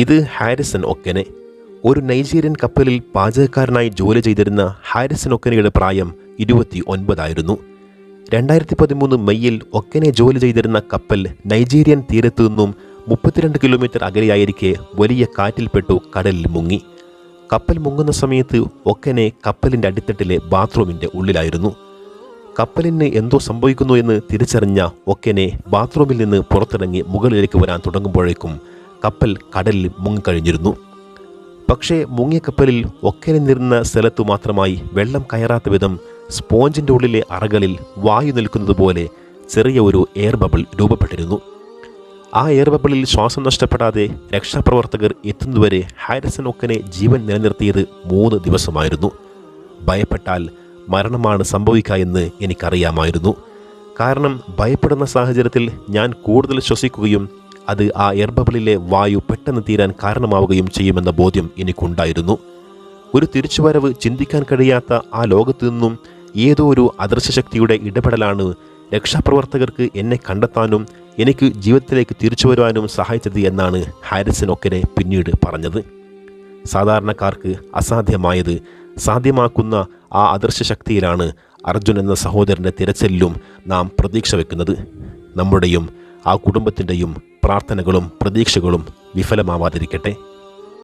ഇത് ഹാരിസൺ ഒക്കനെ ഒരു നൈജീരിയൻ കപ്പലിൽ പാചകക്കാരനായി ജോലി ചെയ്തിരുന്ന ഹാരിസൺ ഒക്കനയുടെ പ്രായം ഇരുപത്തി ഒൻപതായിരുന്നു രണ്ടായിരത്തി പതിമൂന്ന് മെയ്യിൽ ഒക്കനെ ജോലി ചെയ്തിരുന്ന കപ്പൽ നൈജീരിയൻ തീരത്തു നിന്നും മുപ്പത്തിരണ്ട് കിലോമീറ്റർ അകലെയായിരിക്കെ വലിയ കാറ്റിൽപ്പെട്ടു കടലിൽ മുങ്ങി. കപ്പൽ മുങ്ങുന്ന സമയത്ത് ഒക്കനെ കപ്പലിന്റെ അടിത്തട്ടിലെ ബാത്റൂമിന്റെ ഉള്ളിലായിരുന്നു. കപ്പലിന് എന്തോ സംഭവിക്കുന്നു എന്ന് തിരിച്ചറിഞ്ഞ ഒക്കനെ ബാത്റൂമിൽ നിന്ന് പുറത്തിറങ്ങി മുകളിലേക്ക് വരാൻ തുടങ്ങുമ്പോഴേക്കും കപ്പൽ കടലിൽ മുങ്ങിക്കഴിഞ്ഞിരുന്നു. പക്ഷേ മുങ്ങിയ കപ്പലിൽ ഒക്കനെ നിരുന്ന സ്ഥലത്തു മാത്രമായി വെള്ളം കയറാത്ത വിധം സ്പോഞ്ചിന്റെ ഉള്ളിലെ അറകളിൽ വായു നിൽക്കുന്നത് പോലെ ചെറിയ ഒരു എയർ ബബിൾ രൂപപ്പെട്ടിരുന്നു. ആ എയർ ബബിളിൽ ശ്വാസം നഷ്ടപ്പെടാതെ രക്ഷാപ്രവർത്തകർ എത്തുന്നതുവരെ ഹാരിസൺ ഒക്കനെ ജീവൻ നിലനിർത്തിയത് മൂന്ന് ദിവസമായിരുന്നു. ഭയപ്പെട്ടാൽ മരണമാണ് സംഭവിക്കുക എന്ന് എനിക്കറിയാമായിരുന്നു. കാരണം ഭയപ്പെടുന്ന സാഹചര്യത്തിൽ ഞാൻ കൂടുതൽ ശ്വസിക്കുകയും അത് ആ എയർ ബബിളിലെ വായു പെട്ടെന്ന് തീരാൻ കാരണമാവുകയും ചെയ്യുമെന്ന ബോധ്യം എനിക്കുണ്ടായിരുന്നു. ഒരു തിരിച്ചുവരവ് ചിന്തിക്കാൻ കഴിയാത്ത ആ ലോകത്തു നിന്നും ഏതോ ഒരു അദൃശ്യശക്തിയുടെ ഇടപെടലാണ് രക്ഷാപ്രവർത്തകർക്ക് എന്നെ കണ്ടെത്താനും എനിക്ക് ജീവിതത്തിലേക്ക് തിരിച്ചു വരുവാനും സഹായിച്ചത് എന്നാണ് ഹാരിസൺ ഒക്കനെ പിന്നീട് പറഞ്ഞത്. സാധാരണക്കാർക്ക് അസാധ്യമായത് സാധ്യമാക്കുന്ന ആ അദൃശ്യ ശക്തിയിലാണ് അർജുൻ എന്ന സഹോദരന്റെ തിരച്ചിലും നാം പ്രതീക്ഷ വെക്കുന്നത്. നമ്മുടെയും ആ കുടുംബത്തിന്റെയും പ്രാർത്ഥനകളും പ്രതീക്ഷകളും വിഫലമാവാതിരിക്കട്ടെ.